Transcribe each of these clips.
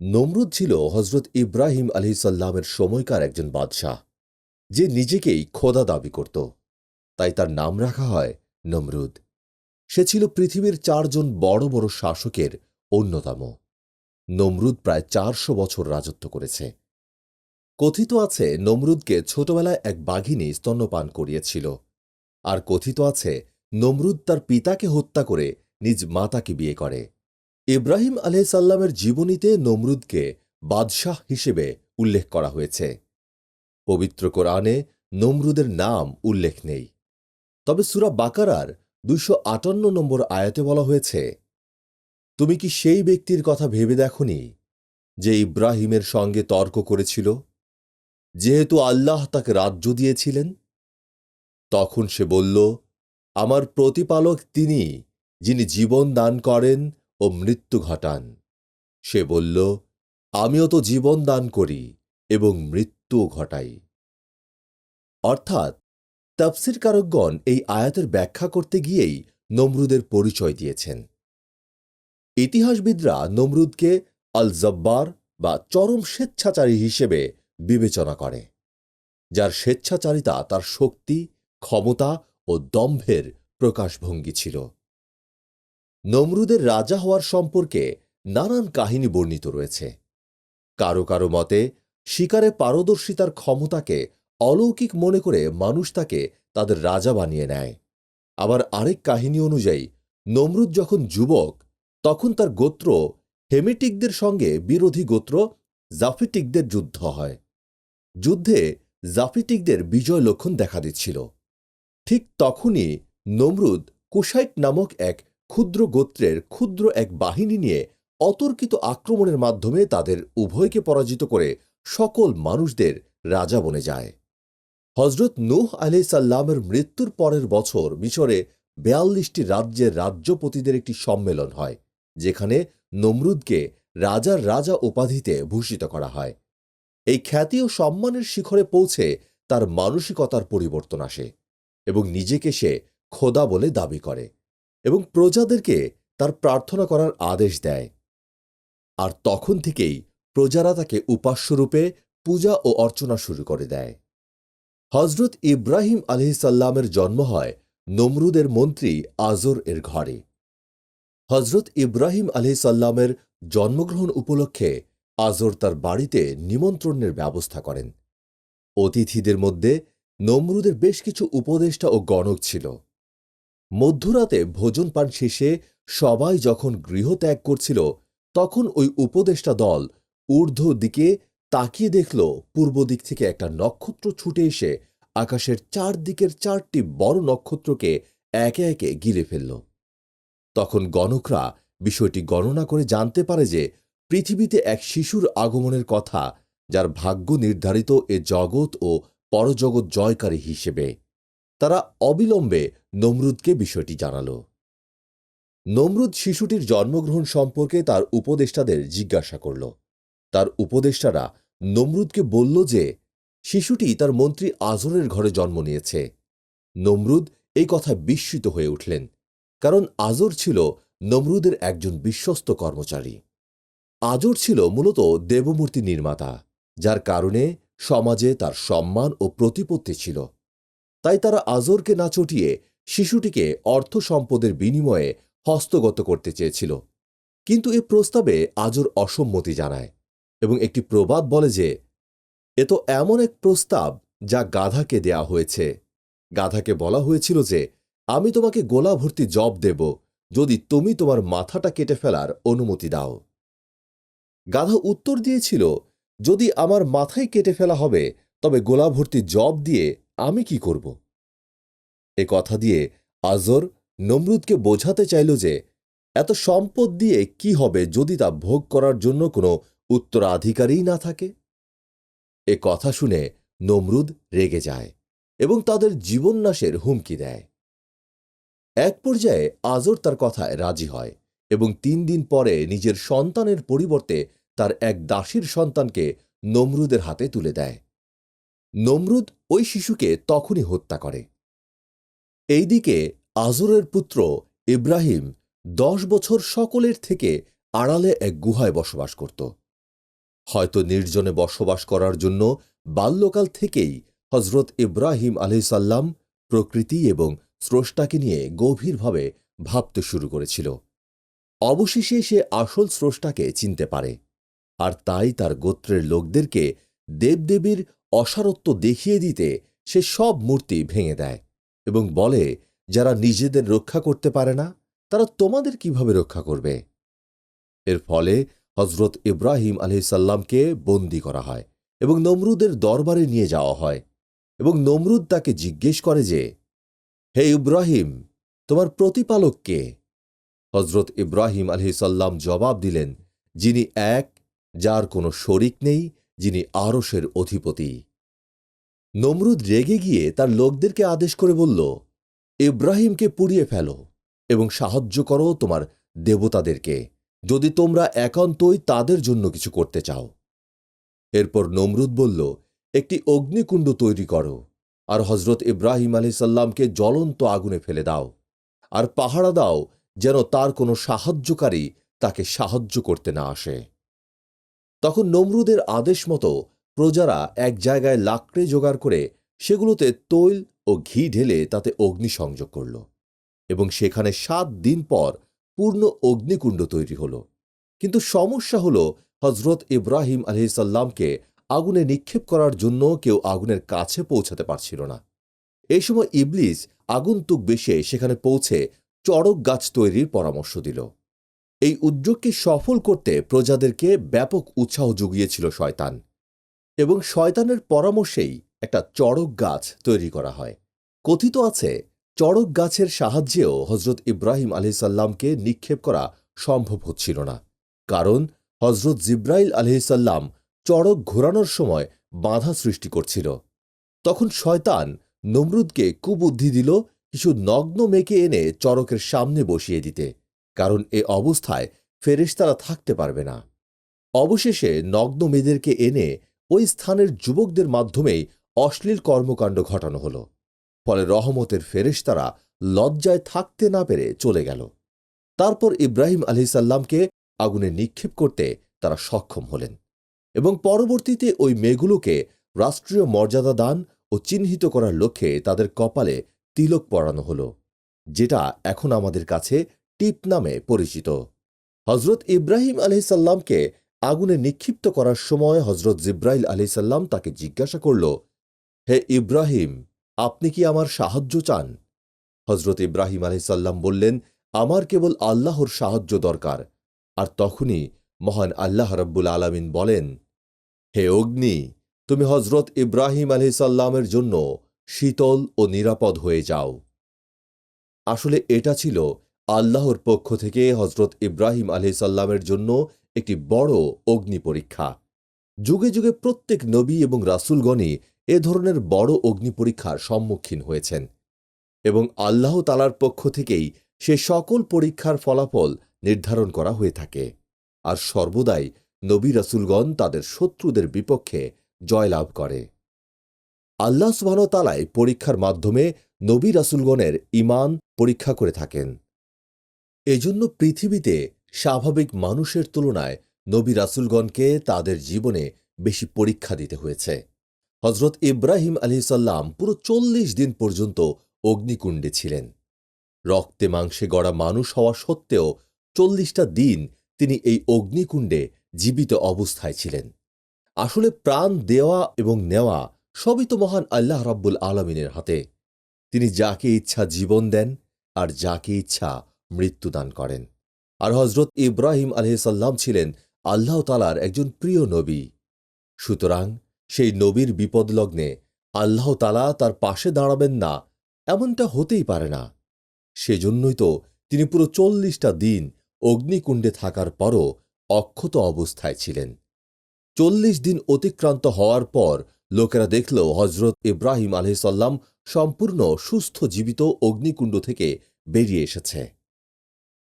নমরুদ ছিল হজরত ইব্রাহিম আলহিসাল্লামের সময়কার একজন বাদশাহ, যে নিজেকেই খোদা দাবি করত। তাই তার নাম রাখা হয় নমরুদ। সে ছিল পৃথিবীর চারজন বড় বড় শাসকের অন্যতম। নমরুদ প্রায় চারশো বছর রাজত্ব করেছে। কথিত আছে, নমরুদকে ছোটবেলায় এক বাঘিনী স্তন্যপান করিয়েছিল। আর কথিত আছে, নমরুদ তার পিতাকে হত্যা করে নিজ মাতাকে বিয়ে করে। ইব্রাহিম আলহিসাল্লামের জীবনীতে নমরুদকে বাদশাহ হিসেবে উল্লেখ করা হয়েছে। পবিত্র কোরআনে নমরুদের নাম উল্লেখ নেই। তবে সুরা বাকারার দুইশো আটান্ন নম্বর আয়াতে বলা হয়েছে, তুমি কি সেই ব্যক্তির কথা ভেবে দেখনি যে ইব্রাহিমের সঙ্গে তর্ক করেছিল? যেহেতু আল্লাহ তাকে রাজ্য দিয়েছিলেন? তখন সে বলল, আমার প্রতিপালক তিনি যিনি জীবন দান করেন ও মৃত্যু ঘটান। সে বলল, আমিও তো জীবন দান করি এবং মৃত্যু ঘটাই। অর্থাৎ তাফসির কারকগণ এই আয়াতের ব্যাখ্যা করতে গিয়েই নমরুদের পরিচয় দিয়েছেন। ইতিহাসবিদরা নমরুদকে আল জব্বার বা চরম স্বেচ্ছাচারী হিসেবে বিবেচনা করে, যার স্বেচ্ছাচারিতা তার শক্তি, ক্ষমতা ও দম্ভের প্রকাশভঙ্গি ছিল। নমরুদের রাজা হওয়ার সম্পর্কে নানান কাহিনী বর্ণিত রয়েছে। কারও কারও মতে, শিকারে পারদর্শিতার ক্ষমতাকে অলৌকিক মনে করে মানুষ তাকে তাদের রাজা বানিয়ে নেয়। আবার আরেক কাহিনী অনুযায়ী, নমরুদ যখন যুবক, তখন তার গোত্র হেমেটিকদের সঙ্গে বিরোধী গোত্র জাফিটিকদের যুদ্ধ হয়। যুদ্ধে জাফিটিকদের বিজয় লক্ষণ দেখা দিচ্ছিল। ঠিক তখনই নমরুদ কুশাইট নামক এক ক্ষুদ্র গোত্রের ক্ষুদ্র এক বাহিনী নিয়ে অতর্কিত আক্রমণের মাধ্যমে তাদের উভয়কে পরাজিত করে সকল মানুষদের রাজা বনে যায়। হজরত নূহ আলি সাল্লামের মৃত্যুর পরের বছর মিশরে বেয়াল্লিশটি রাজ্যের রাজ্যপতিদের একটি সম্মেলন হয়, যেখানে নমরুদকে রাজার রাজা উপাধিতে ভূষিত করা হয়। এই খ্যাতি ও সম্মানের শিখরে পৌঁছে তার মানসিকতার পরিবর্তন আসে এবং নিজেকে সে খোদা বলে দাবি করে। এবং প্রজাদেরকে তার প্রার্থনা করার আদেশ দেয়। আর তখন থেকেই প্রজারা তাকে উপাস্যরূপে পূজা ও অর্চনা শুরু করে দেয়। হজরত ইব্রাহিম আলহিসাল্লামের জন্ম হয় নমরুদের মন্ত্রী আজর এর ঘরে। হজরত ইব্রাহিম আলহিসাল্লামের জন্মগ্রহণ উপলক্ষে আজর তার বাড়িতে নিমন্ত্রণের ব্যবস্থা করেন। অতিথিদের মধ্যে নমরুদের বেশ কিছু উপদেষ্টা ও গণক ছিল। মধ্যরাতে ভোজন পান শেষে সবাই যখন গৃহত্যাগ করছিল, তখন ওই উপদেষ্টা দল ঊর্ধ্ব দিকে তাকিয়ে দেখল, পূর্ব দিক থেকে একটা নক্ষত্র ছুটে এসে আকাশের চারদিকের চারটি বড় নক্ষত্রকে একে একে গিলে ফেলল। তখন গণকরা বিষয়টি গণনা করে জানতে পারে যে পৃথিবীতে এক শিশুর আগমনের কথা, যার ভাগ্য নির্ধারিত এ জগৎ ও পরজগৎ জয়কারী হিসেবে। তারা অবিলম্বে নমরুদকে বিষয়টি জানাল। নমরুদ শিশুটির জন্মগ্রহণ সম্পর্কে তার উপদেষ্টাদের জিজ্ঞাসা করল। তার উপদেষ্টারা নমরুদকে বলল যে, শিশুটি তার মন্ত্রী আজরের ঘরে জন্ম নিয়েছে। নমরুদ এই কথা বিস্মিত হয়ে উঠলেন, কারণ আজর ছিল নমরুদের একজন বিশ্বস্ত কর্মচারী। আজর ছিল মূলত দেবমূর্তি নির্মাতা, যার কারণে সমাজে তার সম্মান ও প্রতিপত্তি ছিল। তাই তারা আজরকে না চটিয়ে শিশুটিকে অর্থ সম্পদের বিনিময়ে হস্তগত করতে চেয়েছিল। কিন্তু এ প্রস্তাবে আজর অসম্মতি জানায় এবং একটি প্রবাদ বলে যে, এ তো এমন এক প্রস্তাব যা গাধাকে দেয়া হয়েছে। গাধাকে বলা হয়েছিল যে, আমি তোমাকে গোলা ভর্তি জব দেব যদি তুমি তোমার মাথাটা কেটে ফেলার অনুমতি দাও। গাধা উত্তর দিয়েছিল, যদি আমার মাথায় কেটে ফেলা হবে, তবে গোলা ভর্তি জব দিয়ে আমি কি করব? এ কথা দিয়ে আজর নমরুদকে বোঝাতে চাইল যে, এত সম্পদ দিয়ে কি হবে যদি তা ভোগ করার জন্য কোনো উত্তরাধিকারী না থাকে? এ কথা শুনে নমরুদ রেগে যায় এবং তাদের জীবননাশের হুমকি দেয়। এক পর্যায়ে আজর তার কথায় রাজি হয় এবং তিন দিন পরে নিজের সন্তানের পরিবর্তে তার এক দাসীর সন্তানকে নমরুদের হাতে তুলে দেয়। নমরুদ ওই শিশুকে তখনই হত্যা করে। এইদিকে আজরের পুত্র ইব্রাহিম দশ বছর সকলের থেকে আড়ালে এক গুহায় বসবাস করত। হয়তো নির্জনে বসবাস করার জন্য বাল্যকাল থেকেই হজরত ইব্রাহিম আলহিসাল্লাম প্রকৃতি এবং স্রষ্টাকে নিয়ে গভীরভাবে ভাবতে শুরু করেছিল। অবশেষে সে আসল স্রষ্টাকে চিনতে পারে। আর তাই তার গোত্রের লোকদেরকে দেবদেবীর অসারত্ব দেখিয়ে দিতে সে সব মূর্তি ভেঙে দেয় এবং বলে, যারা নিজেদের রক্ষা করতে পারে না, তারা তোমাদের কীভাবে রক্ষা করবে? এর ফলে হজরত ইব্রাহিম আলহিসাল্লামকে বন্দী করা হয় এবং নমরুদের দরবারে নিয়ে যাওয়া হয় এবং নমরুদ তাকে জিজ্ঞেস করে যে, হে ইব্রাহিম, তোমার প্রতিপালক কে? হজরত ইব্রাহিম আলহিসাল্লাম জবাব দিলেন, যিনি এক, যার কোনো শরিক নেই যিনি আরসের অধিপতি। নমরুদ রেগে গিয়ে তার লোকদেরকে আদেশ করে বলল, ইব্রাহিমকে পুড়িয়ে ফেলো এবং সাহায্য করো তোমার দেবতাদেরকে, যদি তোমরা একান্তই তাদের জন্য কিছু করতে চাও। এরপর নমরুদ বলল, একটি অগ্নিকুণ্ড তৈরি করো আর হজরত ইব্রাহিম আলাইসাল্লামকে জ্বলন্ত আগুনে ফেলে দাও আর পাহারা দাও যেন তার কোনো সাহায্যকারী তাকে সাহায্য করতে না আসে। তখন নমরুদের আদেশ মতো প্রজারা এক জায়গায় লাকড়ে জোগাড় করে সেগুলোতে তৈল ও ঘি ঢেলে তাতে অগ্নি সংযোগ করল এবং সেখানে সাত দিন পর পূর্ণ অগ্নিকুণ্ড তৈরি হল। কিন্তু সমস্যা হল হজরত ইব্রাহিম আলহিসাল্লামকে আগুনে নিক্ষেপ করার জন্য কেউ আগুনের কাছে পৌঁছাতে পারছিল না। এই সময় ইবলিস আগন্তুক বেশে সেখানে পৌঁছে চড়ক গাছ তৈরির পরামর্শ দিল। এই উদ্যোগকে সফল করতে প্রজাদেরকে ব্যাপক উৎসাহ জুগিয়েছিল শয়তান এবং শয়তানের পরামর্শেই একটা চড়ক গাছ তৈরি করা হয়। কথিত আছে, চড়ক গাছের সাহায্যেও হজরত ইব্রাহিম আলহিসাল্লামকে নিক্ষেপ করা সম্ভব হচ্ছিল না। কারণ হজরত জিব্রাইল আলহিসাল্লাম চড়ক ঘোরানোর সময় বাধা সৃষ্টি করছিল। তখন শয়তান নমরুদকে কুবুদ্ধি দিল, কিছু নগ্ন মেকে এনে চড়কের সামনে বসিয়ে দিতে। কারণ এ অবস্থায় ফেরেশতারা থাকতে পারবে না। অবশেষে নগ্ন মেয়েদেরকে এনে ওই স্থানের যুবকদের মাধ্যমেই অশ্লীল কর্মকাণ্ড ঘটানো হল। ফলে রহমতের ফেরেশতারা লজ্জায় থাকতে না পেরে চলে গেল। তারপর ইব্রাহিম আলহিসাল্লামকে আগুনে নিক্ষেপ করতে তারা সক্ষম হলেন এবং পরবর্তীতে ওই মেয়েগুলোকে রাষ্ট্রীয় মর্যাদা দান ও চিহ্নিত করার লক্ষ্যে তাদের কপালে তিলক পরানো হল, যেটা এখন আমাদের কাছে টিপ নামে পরিচিত। হজরত ইব্রাহিম আলহিসাল্লামকে আগুনে নিক্ষিপ্ত করার সময় হজরত জিব্রাইল আলহিসাল্লাম তাকে জিজ্ঞাসা করল, হে ইব্রাহিম, আপনি কি আমার সাহায্য চান? হজরত ইব্রাহিম আলহিসাল্লাম বললেন, আমার কেবল আল্লাহর সাহায্য দরকার। আর তখনই মহান আল্লাহ রব্বুল আলমিন বলেন, হে অগ্নি, তুমি হজরত ইব্রাহিম আলহিসাল্লামের জন্য শীতল ও নিরাপদ হয়ে যাও। আসলে এটা ছিল আল্লাহর পক্ষ থেকে হজরত ইব্রাহিম আলহিসাল্লামের জন্য একটি বড় অগ্নি পরীক্ষা। যুগে যুগে প্রত্যেক নবী এবং রাসুলগণই এ ধরনের বড় অগ্নি পরীক্ষার সম্মুখীন হয়েছেন এবং আল্লাহ তালার পক্ষ থেকেই সে সকল পরীক্ষার ফলাফল নির্ধারণ করা হয়ে থাকে। আর সর্বদাই নবী রাসুলগণ তাদের শত্রুদের বিপক্ষে জয়লাভ করে। আল্লাহ সুবাহতালায় পরীক্ষার মাধ্যমে নবী রাসুলগণের ইমান পরীক্ষা করে থাকেন। এজন্য পৃথিবীতে স্বাভাবিক মানুষের তুলনায় নবী রাসুলগণকে তাদের জীবনে বেশি পরীক্ষা দিতে হয়েছে। হজরত ইব্রাহিম আলহিসাল্লাম পুরো চল্লিশ দিন পর্যন্ত অগ্নিকুণ্ডে ছিলেন। রক্তে মাংসে গড়া মানুষ হওয়া সত্ত্বেও চল্লিশটা দিন তিনি এই অগ্নিকুণ্ডে জীবিত অবস্থায় ছিলেন। আসলে প্রাণ দেওয়া এবং নেওয়া সবই তো মহান আল্লাহ রাব্বুল আলমিনের হাতে। তিনি যাকে ইচ্ছা জীবন দেন আর যাকে ইচ্ছা মৃত্যুদান করেন। আর হজরত ইব্রাহিম আলহিসাল্লাম ছিলেন আল্লাহ তালার একজন প্রিয় নবী। সুতরাং সেই নবীর বিপদলগ্নে আল্লাহ তালা তার পাশে দাঁড়াবেন না, এমনটা হতেই পারে না। সেজন্যই তো তিনি পুরো চল্লিশটা দিন অগ্নিকুণ্ডে থাকার পরও অক্ষত অবস্থায় ছিলেন। চল্লিশ দিন অতিক্রান্ত হওয়ার পর লোকেরা দেখল হজরত ইব্রাহিম আলহিসাল্লাম সম্পূর্ণ সুস্থ জীবিত অগ্নিকুণ্ড থেকে বেরিয়ে এসেছে।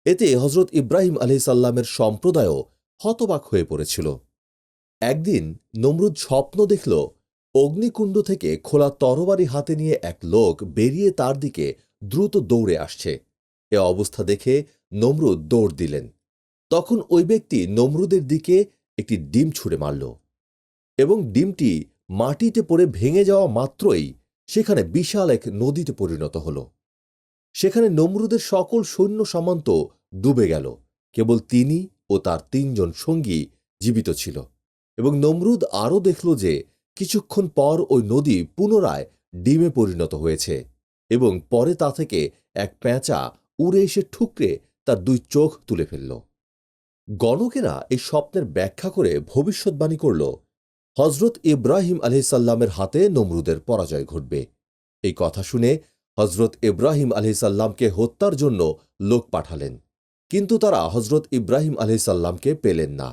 এতে হজরত ইব্রাহিম আলহিসাল্লামের সম্প্রদায়ও হতবাক হয়ে পড়েছিল। একদিন নমরুদ স্বপ্ন দেখল, অগ্নিকুণ্ড থেকে খোলা তরবারি হাতে নিয়ে এক লোক বেরিয়ে তার দিকে দ্রুত দৌড়ে আসছে। এ অবস্থা দেখে নমরুদ দৌড় দিলেন। তখন ওই ব্যক্তি নমরুদের দিকে একটি ডিম ছুঁড়ে মারল এবং ডিমটি মাটিতে পড়ে ভেঙে যাওয়া মাত্রই সেখানে বিশাল এক নদীতে পরিণত হল। সেখানে নমরুদের সকল সৈন্য সামন্ত ডুবে গেল। কেবল তিনি ও তার তিনজন সঙ্গী জীবিত ছিল। এবং নমরুদ আরও দেখল যে কিছুক্ষণ পর ওই নদী পুনরায় ডিমে পরিণত হয়েছে এবং পরে তা থেকে এক পেঁচা উড়ে এসে ঠুকরে তার দুই চোখ তুলে ফেলল। গণকেরা এই স্বপ্নের ব্যাখ্যা করে ভবিষ্যৎবাণী করল হজরত ইব্রাহিম আলহিসাল্লামের হাতে নমরুদের পরাজয় ঘটবে। এই কথা শুনে হজরত ইব্রাহিম আলহিসাল্লামকে হত্যার জন্য লোক পাঠালেন। কিন্তু তারা হজরত ইব্রাহিম আলহিসাল্লামকে পেলেন না।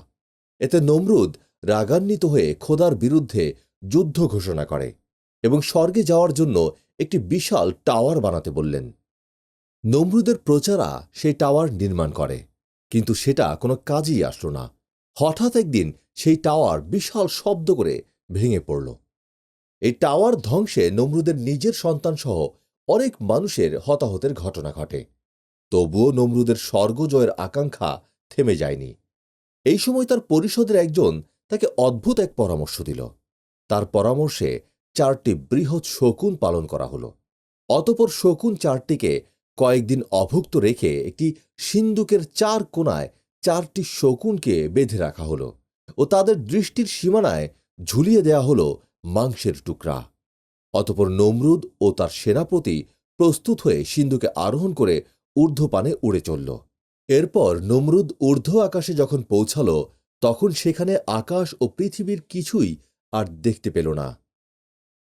এতে নমরুদ রাগান্বিত হয়ে খোদার বিরুদ্ধে যুদ্ধ ঘোষণা করে এবং স্বর্গে যাওয়ার জন্য একটি বিশাল টাওয়ার বানাতে বললেন। নমরুদের প্রচারা সেই টাওয়ার নির্মাণ করে, কিন্তু সেটা কোনো কাজেই আসলো না। হঠাৎ একদিন সেই টাওয়ার বিশাল শব্দ করে ভেঙে পড়ল। এই টাওয়ার ধ্বংসে নমরুদের নিজের সন্তানসহ অনেক মানুষের হতাহতের ঘটনা ঘটে। তবুও নমরুদের স্বর্গজয়ের আকাঙ্ক্ষা থেমে যায়নি। এই সময় তার পরিষদের একজন তাকে অদ্ভুত এক পরামর্শ দিল। তার পরামর্শে চারটি বৃহৎ শকুন পালন করা হল। অতপর শকুন চারটিকে কয়েকদিন অভুক্ত রেখে একটি সিন্দুকের চার কোণায় চারটি শকুনকে বেঁধে রাখা হল ও তাদের দৃষ্টির সীমানায় ঝুলিয়ে দেয়া হল মাংসের টুকরা। অতপর নমরুদ ও তার সেনাপতি প্রস্তুত হয়ে সিন্ধুকে আরোহণ করে ঊর্ধ্বপানে উড়ে চলল। এরপর নমরুদ ঊর্ধ্ব আকাশে যখন পৌঁছাল, তখন সেখানে আকাশ ও পৃথিবীর কিছুই আর দেখতে পেল না।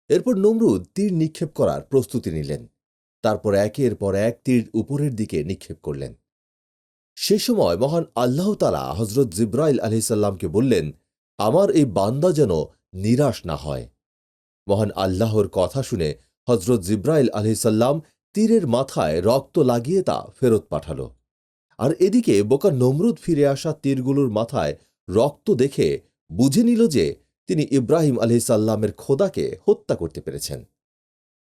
এরপর নমরুদ তীর নিক্ষেপ করার প্রস্তুতি নিলেন। তারপর একের পর এক তীর উপরের দিকে নিক্ষেপ করলেন। সে সময় মহান আল্লাহ তালা হজরত জিব্রাইল আলহিসাল্লামকে বললেন, আমার এই বান্দা যেন নিরাশ না হয়। মহান আল্লাহর কথা শুনে হজরত জিব্রাইল আলহিসাল্লাম তীরের মাথায় রক্ত লাগিয়ে তা ফেরত পাঠাল। আর এদিকে বোকা নমরুদ ফিরে আসা তীরগুলোর মাথায় রক্ত দেখে বুঝে নিল যে তিনি ইব্রাহিম আলহিসাল্লামের খোদাকে হত্যা করতে পেরেছেন।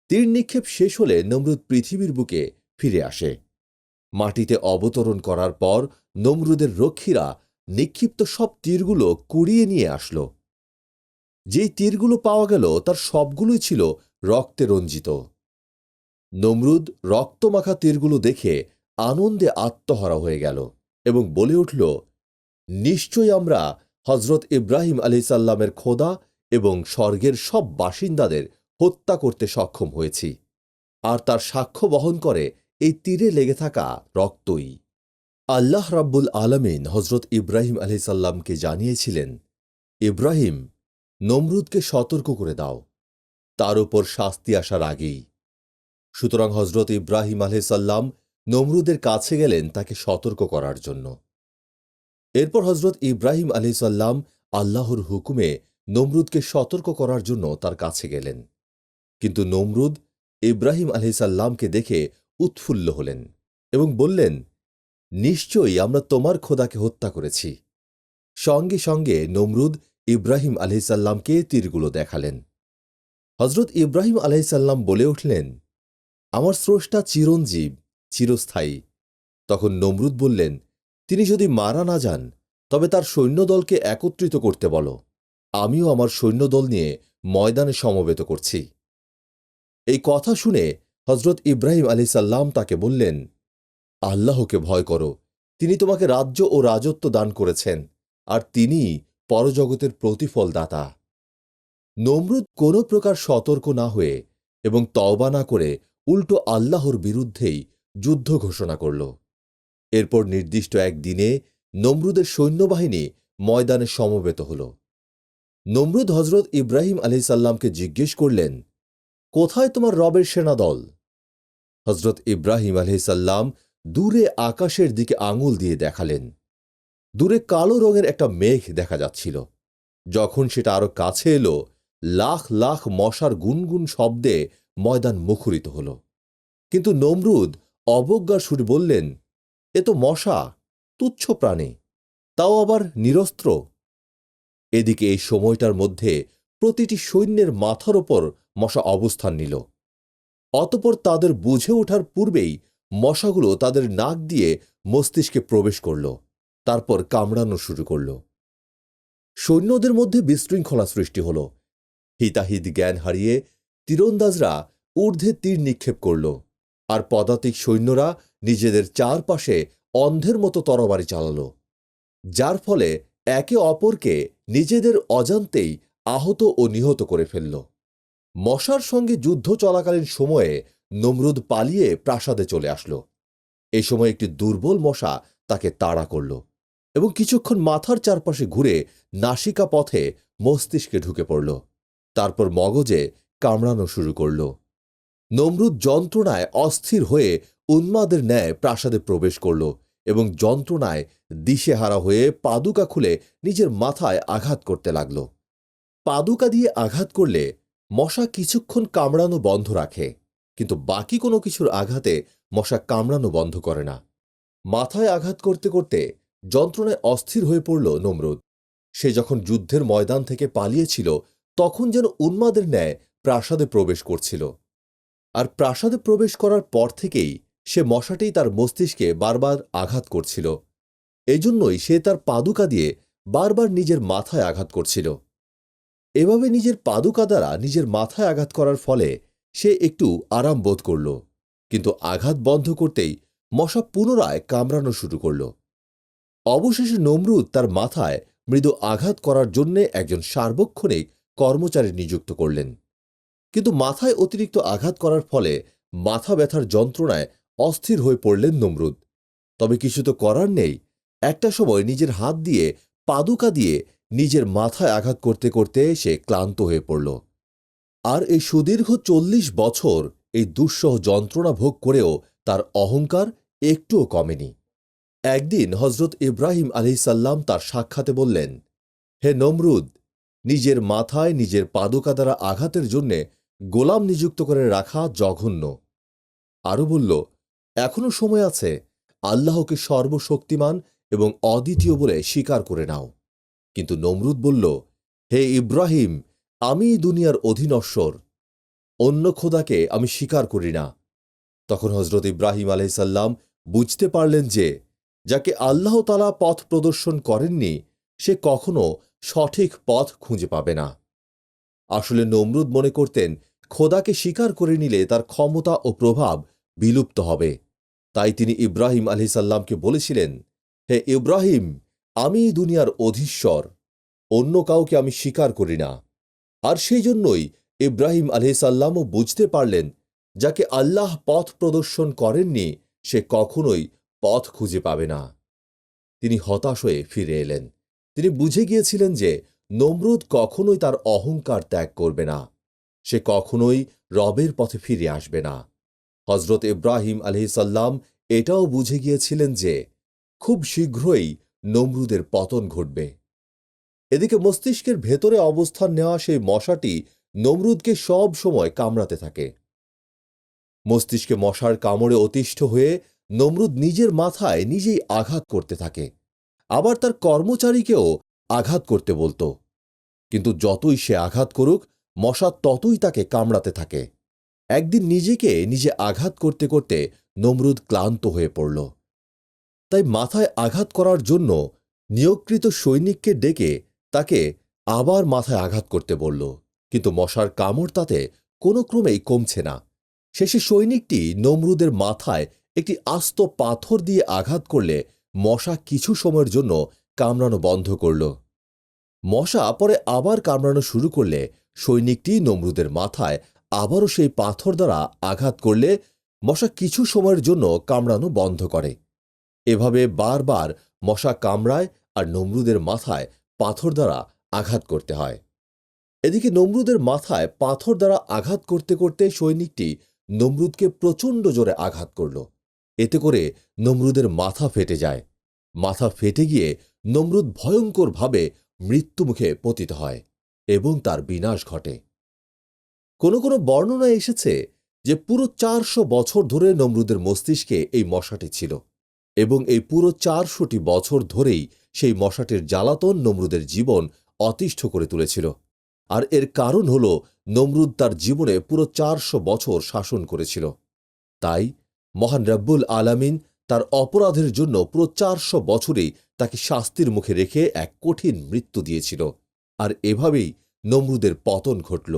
তীর নিক্ষেপ শেষ হলে নমরুদ পৃথিবীর বুকে ফিরে আসে। মাটিতে অবতরণ করার পর নমরুদের রক্ষীরা নিক্ষিপ্ত সব তীরগুলো কুড়িয়ে নিয়ে আসল। যেই তীরগুলো পাওয়া গেল তার সবগুলোই ছিল রক্তে রঞ্জিত। নমরুদ রক্তমাখা তীরগুলো দেখে আনন্দে আত্মহারা হয়ে গেল এবং বলে উঠল, নিশ্চয়ই আমরা হজরত ইব্রাহিম আলি সাল্লামের খোদা এবং স্বর্গের সব বাসিন্দাদের হত্যা করতে সক্ষম হয়েছি। আর তার সাক্ষ্য বহন করে এই তীরে লেগে থাকা রক্তই। আল্লাহ রাব্বুল আলমিন হজরত ইব্রাহিম আলহিসাল্লামকে জানিয়েছিলেন, ইব্রাহিম নমরুদকে সতর্ক করে দাও। তার উপর শাস্তি আসার আগেই। সুতরাং হজরত ইব্রাহিম আলহিসাল্লাম নমরুদের কাছে গেলেন তাকে সতর্ক করার জন্য। এরপর হজরত ইব্রাহিম আলহিসাল্লাম আল্লাহর হুকুমে নমরুদকে সতর্ক করার জন্য তার কাছে গেলেন। কিন্তু নমরুদ ইব্রাহিম আলহিসাল্লামকে দেখে উৎফুল্ল হলেন এবং বললেন, নিশ্চয়ই আমরা তোমার খোদাকে হত্যা করেছি। সঙ্গে সঙ্গে নমরুদ ইব্রাহিম আলহিসাল্লামকে তীরগুলো দেখালেন। হজরত ইব্রাহিম আলহিসাল্লাম বলে উঠলেন, আমার স্রষ্টা চিরঞ্জীব, চিরস্থায়ী। তখন নমরুদ বললেন, তিনি যদি মারা না যান, তবে তার সৈন্যদলকে একত্রিত করতে বলো। আমিও আমার সৈন্যদল নিয়ে ময়দানে সমবেত করছি। এই কথা শুনে হজরত ইব্রাহিম আলী সাল্লাম তাকে বললেন, আল্লাহকে ভয় করো। তিনি তোমাকে রাজ্য ও রাজত্ব দান করেছেন, আর তিনি পরজগতের প্রতিফল দাতা নমরুদ কোনো প্রকার সতর্ক না হয়ে এবং তওবা না করে উল্টো আল্লাহর বিরুদ্ধেই যুদ্ধ ঘোষণা করল। এরপর নির্দিষ্ট এক দিনে নমরুদের সৈন্যবাহিনী ময়দানে সমবেত হল। নমরুদ হজরত ইব্রাহিম আলহিসাল্লামকে জিজ্ঞেস করলেন, কোথায় তোমার রবের সেনাদল হজরত ইব্রাহিম আলহিসাল্লাম দূরে আকাশের দিকে আঙুল দিয়ে দেখালেন। দূরে কালো রঙের একটা মেঘ দেখা যাচ্ছিল। যখন সেটা আরও কাছে এলো, লাখ লাখ মশার গুনগুন শব্দে ময়দান মুখরিত হল। কিন্তু নমরুদ, অবজ্ঞার সুরে বললেন, এ তো মশা, তুচ্ছ প্রাণী, তাও আবার নিরস্ত্র? এদিকে এই সময়টার মধ্যে প্রতিটি সৈন্যের মাথার ওপর মশা অবস্থান নিল। অতপর তাদের বুঝে ওঠার পূর্বেই মশাগুলো তাদের নাক দিয়ে মস্তিষ্কে প্রবেশ করল। তারপর কামড়ানো শুরু করল। সৈন্যদের মধ্যে বিশৃঙ্খলা সৃষ্টি হল। হিতাহিত জ্ঞান হারিয়ে তীরন্দাজরা ঊর্ধ্বে তীর নিক্ষেপ করল আর পদাতিক সৈন্যরা নিজেদের চারপাশে অন্ধের মতো তরবারি চালাল, যার ফলে একে অপরকে নিজেদের অজান্তেই আহত ও নিহত করে ফেলল। মশার সঙ্গে যুদ্ধ চলাকালীন সময়ে নমরুদ পালিয়ে প্রাসাদে চলে আসলো। এ সময় একটি দুর্বল মশা তাকে তাড়া করল। এবং কিছুক্ষণ মাথার চারপাশে ঘুরে নাসিকা পথে মস্তিষ্কে ঢুকে পড়ল। তারপর মগজে কামড়ানো শুরু করল। নমরুদ যন্ত্রণায় অস্থির হয়ে উন্মাদের ন্যায় প্রাসাদে প্রবেশ করল এবং যন্ত্রণায় দিশেহারা হয়ে পাদুকা খুলে নিজের মাথায় আঘাত করতে লাগল। পাদুকা দিয়ে আঘাত করলে মশা কিছুক্ষণ কামড়ানো বন্ধ রাখে, কিন্তু বাকি কোনো কিছুর আঘাতে মশা কামড়ানো বন্ধ করে না। মাথায় আঘাত করতে করতে যন্ত্রণায় অস্থির হয়ে পড়ল নমরুদ। সে যখন যুদ্ধের ময়দান থেকে পালিয়েছিল, তখন যেন উন্মাদের ন্যায় প্রাসাদে প্রবেশ করছিল। আর প্রাসাদে প্রবেশ করার পর থেকেই সে মশাটি তার মস্তিষ্কে বারবার আঘাত করছিল। এজন্যই সে তার পাদুকা দিয়ে বারবার নিজের মাথায় আঘাত করছিল। এভাবে নিজের পাদুকা দ্বারা নিজের মাথায় আঘাত করার ফলে সে একটু আরাম বোধ করল। কিন্তু আঘাত বন্ধ করতেই মশা পুনরায় কামড়ানো শুরু করল। অবশেষে নমরুদ তার মাথায় মৃদু আঘাত করার জন্যে একজন সার্বক্ষণিক কর্মচারী নিযুক্ত করলেন। কিন্তু মাথায় অতিরিক্ত আঘাত করার ফলে মাথা ব্যথার যন্ত্রণায় অস্থির হয়ে পড়লেন নমরুদ। তবে কিছু তো করার নেই। একটা সময় নিজের হাত দিয়ে পাদুকা দিয়ে নিজের মাথায় আঘাত করতে করতে সে ক্লান্ত হয়ে পড়ল। আর এই সুদীর্ঘ চল্লিশ বছর এই দুঃসহ যন্ত্রণা ভোগ করেও তার অহংকার একটুও কমেনি। একদিন হজরত ইব্রাহিম আলহিসাল্লাম তার সাক্ষাতে বললেন, হে নমরুদ, নিজের মাথায় নিজের পাদুকা দ্বারা আঘাতের জন্যে গোলাম নিযুক্ত করে রাখা জঘন্য। আরও বলল এখনও সময় আছে, আল্লাহকে সর্বশক্তিমান এবং অদ্বিতীয় বলে স্বীকার করে নাও। কিন্তু নমরুদ বলল, হে ইব্রাহিম, আমি দুনিয়ার অধীনশ্বর, অন্য খোদাকে আমি স্বীকার করি না। তখন হজরত ইব্রাহিম আলহিসাল্লাম বুঝতে পারলেন যে যাকে আল্লাহ তালা পথ প্রদর্শন করেননি, সে কখনো সঠিক পথ খুঁজে পাবে না। আসলে নমরুদ মনে করতেন, খোদাকে স্বীকার করে নিলে তার ক্ষমতা ও প্রভাব বিলুপ্ত হবে। তাই তিনি ইব্রাহিম আলহিসাল্লামকে বলেছিলেন, হে ইব্রাহিম, আমি দুনিয়ার অধীশ্বর, অন্য কাউকে আমি স্বীকার করি না। আর সেই জন্যই ইব্রাহিম আলহিসাল্লামও বুঝতে পারলেন, যাকে আল্লাহ পথ প্রদর্শন করেননি, সে কখনোই পথ খুঁজে পাবে না। তিনি হতাশ হয়ে ফিরে এলেন। তিনি বুঝে গিয়েছিলেন যে নমরুদ কখনোই তার অহংকার ত্যাগ করবে না। সে কখনোই রবের পথে ফিরে আসবে না। হজরত ইব্রাহিম আলহিসাল্লাম এটাও বুঝে গিয়েছিলেন যে খুব শীঘ্রই নমরুদের পতন ঘটবে। এদিকে মস্তিষ্কের ভেতরে অবস্থান নেওয়া সেই মশাটি নমরুদকে সব সময় কামড়াতে থাকে। মস্তিষ্কে মশার কামড়ে অতিষ্ঠ হয়ে নমরুদ নিজের মাথায় নিজেই আঘাত করতে থাকে। আবার তার কর্মচারীকেও আঘাত করতে বলতো। কিন্তু যতই সে আঘাত করুক, মশা ততই তাকে কামড়াতে থাকে। একদিন নিজেকে নিজে আঘাত করতে করতে নমরুদ ক্লান্ত হয়ে পড়ল। তাই মাথায় আঘাত করার জন্য নিয়োগকৃত সৈনিককে ডেকে তাকে আবার মাথায় আঘাত করতে বলল। কিন্তু মশার কামড় তাতে কোনো ক্রমেই কমছে না। শেষে সৈনিকটি নমরুদের মাথায় একটি আস্ত পাথর দিয়ে আঘাত করলে মশা কিছু সময়ের জন্য কামড়ানো বন্ধ করল। মশা পরে আবার কামড়ানো শুরু করলে সৈনিকটি নমরুদের মাথায় আবারও সেই পাথর দ্বারা আঘাত করলে মশা কিছু সময়ের জন্য কামড়ানো বন্ধ করে। এভাবে বারবার মশা কামড়ায় আর নমরুদের মাথায় পাথর দ্বারা আঘাত করতে হয়। এদিকে নমরুদের মাথায় পাথর দ্বারা আঘাত করতে করতে সৈনিকটি নমরুদকে প্রচণ্ড জোরে আঘাত করল। এতে করে নমরুদের মাথা ফেটে যায়। মাথা ফেটে গিয়ে নমরুদ ভয়ঙ্করভাবে মৃত্যুমুখে পতিত হয় এবং তার বিনাশ ঘটে। কোনো কোনো বর্ণনায় এসেছে যে পুরো চারশো বছর ধরে নমরুদের মস্তিষ্কে এই মশাটি ছিল এবং এই পুরো চারশোটি বছর ধরেই সেই মশাটির জ্বালাতন নমরুদের জীবন অতিষ্ঠ করে তুলেছিল। আর এর কারণ হল, নমরুদ তার জীবনে পুরো চারশো বছর শাসন করেছিল। তাই মহান রব্বুল আলামিন তার অপরাধের জন্য পুরো চারশো বছরেই তাকে শাস্তির মুখে রেখে এক কঠিন মৃত্যু দিয়েছিল। আর এভাবেই নমরুদের পতন ঘটল।